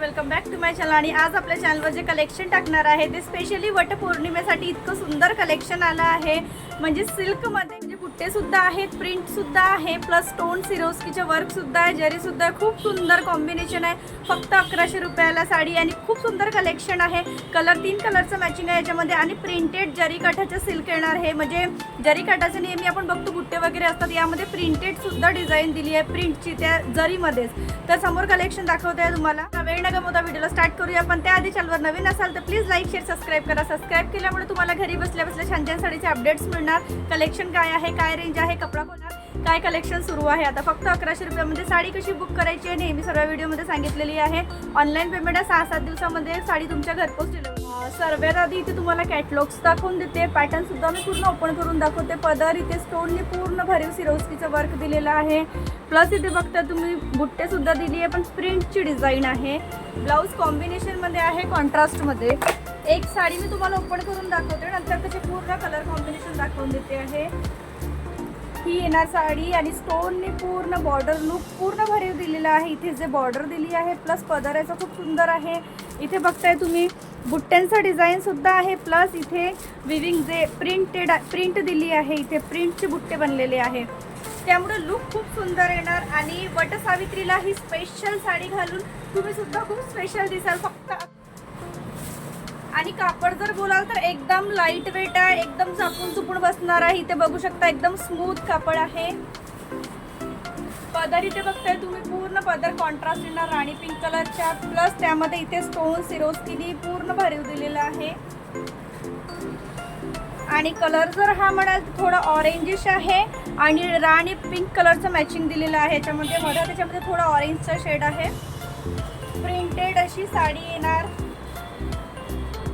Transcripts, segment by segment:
Welcome back to match channel आणि आज आपल्या चॅनलवर जे कलेक्शन टाकणार आहे ते स्पेशली वटपौर्णिमेसाठी इतकं सुंदर कलेक्शन आलं आहे. म्हणजे सिल्कमध्ये म्हणजे बुट्टेसुद्धा आहेत प्रिंटसुद्धा आहे प्लस स्टोन सिरोस्कीचे वर्कसुद्धा आहे जरीसुद्धा खूप सुंदर कॉम्बिनेशन आहे. फक्त अकराशे रुपयाला साडी आणि खूप सुंदर कलेक्शन आहे. कलर तीन कलरचं मॅचिंग आहे याच्यामध्ये आणि प्रिंटेड जरीकाठाचं सिल्क येणार आहे. म्हणजे जरीकाठाचं नेहमी आपण बघतो बुट्टे वगैरे असतात यामध्ये प्रिंटेडसुद्धा डिझाईन दिली आहे प्रिंटची त्या जरीमध्येच. तर समोर कलेक्शन दाखवते आहे तुम्हाला. वेळ न गमवता व्हिडिओला स्टार्ट करूया. पण त्याआधी चॅनलवर नवीन असाल तर प्लीज लाईक शेअर सबस्क्राईब करा. सबस्क्राईब केल्यामुळे तुम्हाला घरी बसल्या बसल्या छान छान साडीचे अपडेट्स मिळणार. कलेक्शन काय आहे काय रेंज आहे कपडा कोणार काय कलेक्शन सुरू आहे? आता फक्त अकराशे रुपयामध्ये साडी कशी बुक करायची आहे नेहमी सर्व व्हिडिओमध्ये सांगितलेली आहे. ऑनलाईन पेमेंट आहे सहा सात दिवसामध्ये साडी तुमच्या घरपोच डिलिव्हरी सर्वात आधी इथे तुम्हाला कॅटलॉग्स दाखवून देते. पॅटर्न सुद्धा मी पूर्ण ओपन करून दाखवते. पदर इथे स्टोनने पूर्ण भरीव सिरोस्कीचं वर्क दिलेलं आहे. प्लस इथे बघता तुम्ही बुट्टे सुद्धा दिली आहे पण प्रिंटची डिझाईन आहे. ब्लाऊज कॉम्बिनेशनमध्ये आहे कॉन्ट्रास्टमध्ये एक साडी मी तुम्हाला ओपन करून दाखवते. नंतर त्याचे पूर्ण कलर कॉम्बिनेशन दाखवून देते आहे. ही येणार साडी आणि स्टोनने पूर्ण बॉर्डर लुक पूर्ण भरीव दिलेला आहे. इथे जे बॉर्डर दिली आहे प्लस पदराचं खूप सुंदर आहे. इथे बघताय तुम्ही बुट्ट्यांचं डिझाईन सुद्धा आहे प्लस इथे विविंग जे प्रिंटेड प्रिंट दिली आहे इथे प्रिंटचे बुट्टे बनलेले आहे. त्यामुळे लुक खूप सुंदर येणार आणि वटसावित्रीला ही स्पेशल साडी घालून तुम्ही सुद्धा खूप स्पेशल दिसाल फक्त. आणि कापड जर बोलाल तर एकदम लाइट वेट आहे एकदम झापून चुपून बसणार आहे. इथे बघू शकता एकदम स्मूथ कापड आहे. पदर इथे बघताय तुम्ही पूर्ण पदर कॉन्ट्रास्ट येणार राणी पिंक कलरच्या प्लस त्यामध्ये इथे स्टोन सिरोस्किनी पूर्ण भरीव दिलेला आहे. आणि कलर जर हा म्हणाल तर थोडा ऑरेंजिश आहे. आणि राणी पिंक कलरचं मॅचिंग दिलेलं आहे. याच्यामध्ये मध्ये त्याच्यामध्ये थोडा ऑरेंजचा शेड आहे. प्रिंटेड अशी साडी येणार.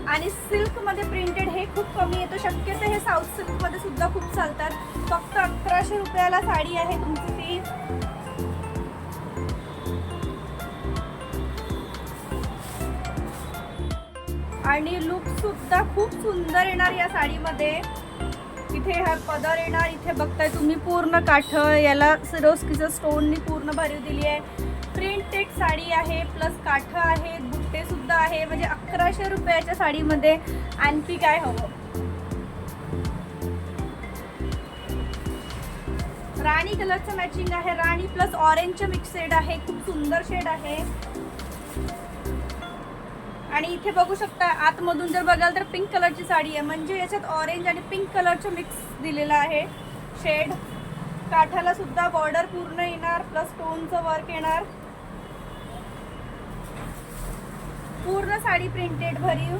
आणि सिल्कमध्ये प्रिंटेड हे खूप कमी येतं. शक्यतो हे साऊथ सिल्कमध्ये सुद्धा खूप चालतात. फक्त अकराशे रुपयाला साडी आहे तुमची ती. आणि लुक सुद्धा खूप सुंदर येणार या साडीमध्ये. इथे हा पदर येणार इथे बघताय तुम्ही पूर्ण काठ याला सिरोस्कीचं स्टोननी पूर्ण भरीव दिली आहे प्रिंटेड साडी आहे प्लस काठ आहे बुट्टे सुद्धा आहे म्हणजे अकराशे रुपयाच्या साडीमध्ये आणखी काय हवं? राणी कलरचं मॅचिंग आहे राणी प्लस ऑरेंजचं मिक्स शेड आहे खूप सुंदर शेड आहे. आणि इथे बघू शकता आतमधून जर बघाल तर पिंक कलरची साडी आहे. म्हणजे याच्यात ऑरेंज आणि पिंक कलरचं मिक्स दिलेलं आहे. शेड काठाला सुद्धा बॉर्डर पूर्ण येणार प्लस स्टोनचं वर्क येणार. पूर्ण साडी प्रिंटेड भरीव.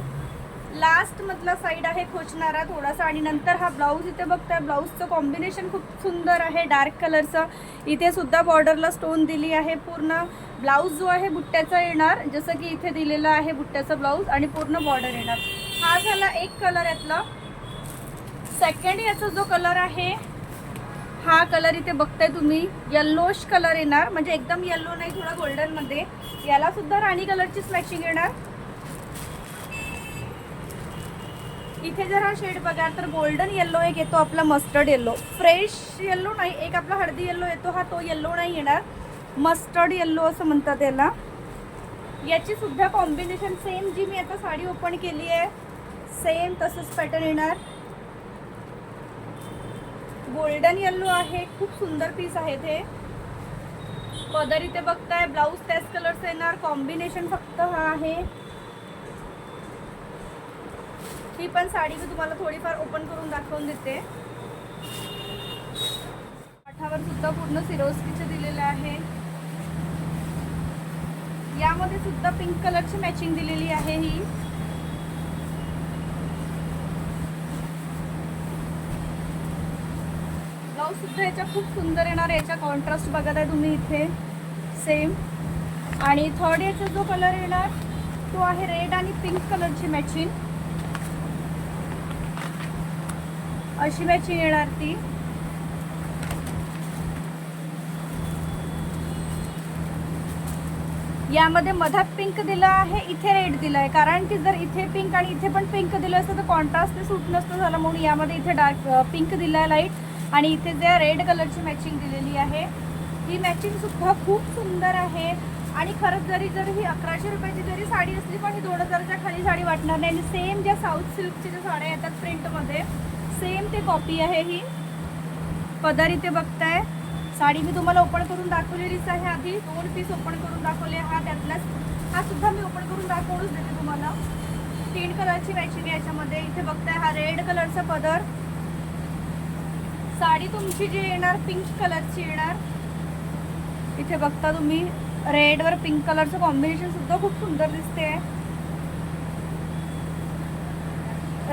लास्ट मधला साईड आहे खोचणारा थोडासा आणि नंतर हा ब्लाऊज इथे बघताय ब्लाऊजचं कॉम्बिनेशन खूप सुंदर आहे डार्क कलरचं इथे सुद्धा बॉर्डरला स्टोन दिली आहे पूर्ण. ब्लाऊज जो आहे बुट्ट्याचा येणार. जसं की इथे दिलेला आहे बुट्ट्याचा ब्लाऊज आणि पूर्ण बॉर्डर येणार. हा झाला एक कलर यातला. सेकंड याचा जो कलर आहे हा कलर इथे बघताय तुम्ही. येल्लोश कलर येणार. म्हणजे एकदम येल्लो नाही थोडा गोल्डनमध्ये याला सुद्धा राणी कलरचीच मॅचिंग येणार. इथे जर हा शेड बघा तर गोल्डन येल्लो एक येतो आपला मस्टर्ड येल्लो फ्रेश येल्लो नाही एक आपला हळदी येल्लो येतो. हा तो येल्लो नाही येणार. मस्टर्ड येल्लो असं म्हणतात याला. याची सुद्धा कॉम्बिनेशन सेम जी मी आता साडी ओपन केली आहे सेम तसंच पॅटर्न येणार. गोल्डन येल्लो आहे खूप सुंदर पीस आहे ते पदर इथे बघताय ब्लाऊज त्याच कलरचं येणार. कॉम्बिनेशन फक्त हा आहे. ही पण साडी मी तुम्हाला थोडीफार ओपन करून दाखवून देते. काठावर सुद्धा पूर्ण सिरोस्कीचे दिलेलं आहे. यामध्ये सुद्धा पिंक कलरची मॅचिंग दिलेली आहे ही. ब्लाऊज सुद्धा याच्या खूप सुंदर येणार आहे. याच्या कॉन्ट्रास्ट बघत आहे तुम्ही इथे. सेम आणि थर्ड याचा जो कलर येणार तो आहे रेड आणि पिंक कलरची मॅचिंग अशी मॅचिंग येणार ती. यामध्ये मधात पिंक दिलं आहे इथे रेड दिलं आहे कारण की जर इथे पिंक आणि इथे पण पिंक दिलं असतं तर कॉन्ट्रास्ट सूट नसतं झालं. म्हणून यामध्ये इथे डार्क पिंक दिलं आहे लाइट आणि इथे जे रेड कलरची मॅचिंग दिलेली आहे ही मॅचिंग सुद्धा खूप सुंदर आहे. आणि खरंच जरी जर ही अकराशे रुपयाची जरी साडी असली पण ही दोन हजारच्या खाली साडी वाटणार नाही. आणि सेम ज्या साऊथ सिल्कच्या ज्या साड्या येतात प्रिंटमध्ये सेम ते कॉपी आहे ही. पदर इथे बघताय. साडी मी तुम्हाला ओपन करून दाखवलेलीच आहे आधी. दोन पीस ओपन करून दाखवले हा त्यातलाच. हा सुद्धा मी ओपन करून दाखवूनच देते तुम्हाला. तीन कलरची मॅचिंग आहे याच्यामध्ये. इथे बघताय हा रेड कलरचा पदर. साडी तुमची जी येणार पिंक कलरची येणार. इथे बघता तुम्ही. रेडवर पिंक कलरचं कॉम्बिनेशन सुद्धा खूप सुंदर दिसते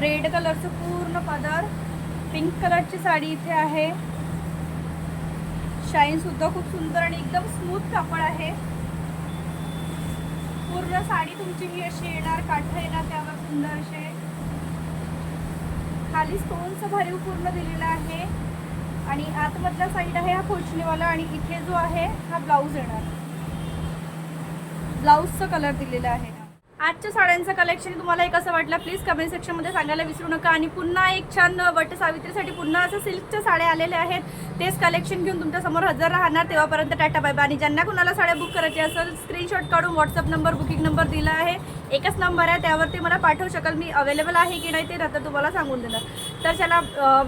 रेड कलरचं पूर्ण पदर पिंक कलरची साडी इथे आहे. शाईन सुद्धा खूप सुंदर आणि एकदम स्मूथ कापड आहे. पूर्ण साडी तुमची ही अशी येणार काठ येणार त्यावर सुंदर असे. खाली स्टोनचं भरीव पूर्ण दिलेला आहे. आणि आतमधला साईड आहे हा खोचणीवाला आणि इथे जो आहे हा ब्लाऊज येणार. ब्लाऊजचा कलर दिलेला आहे. आजच्या साड्यांचं कलेक्शन तुम्हाला एक असं वाटलं प्लीज कमेंट सेक्शनमध्ये सांगायला विसरू नका. आणि पुन्हा एक छान वट सावित्रीसाठी पुन्हा असं सिल्कच्या साड्या आलेल्या आहेत. तेच कलेक्शन घेऊन तुमच्यासमोर हजर राहणार तेव्हापर्यंत टाटा बायबा आणि ज्यांना कुणाला साड्या बुक करायची असेल स्क्रीनशॉट काढून व्हॉट्सअप नंबर बुकिंग नंबर दिला आहे. एकच नंबर आहे त्यावरती मला पाठवू शकाल मी अवेलेबल आहे की नाही ते नंतर तुम्हाला सांगून देणार. तर चला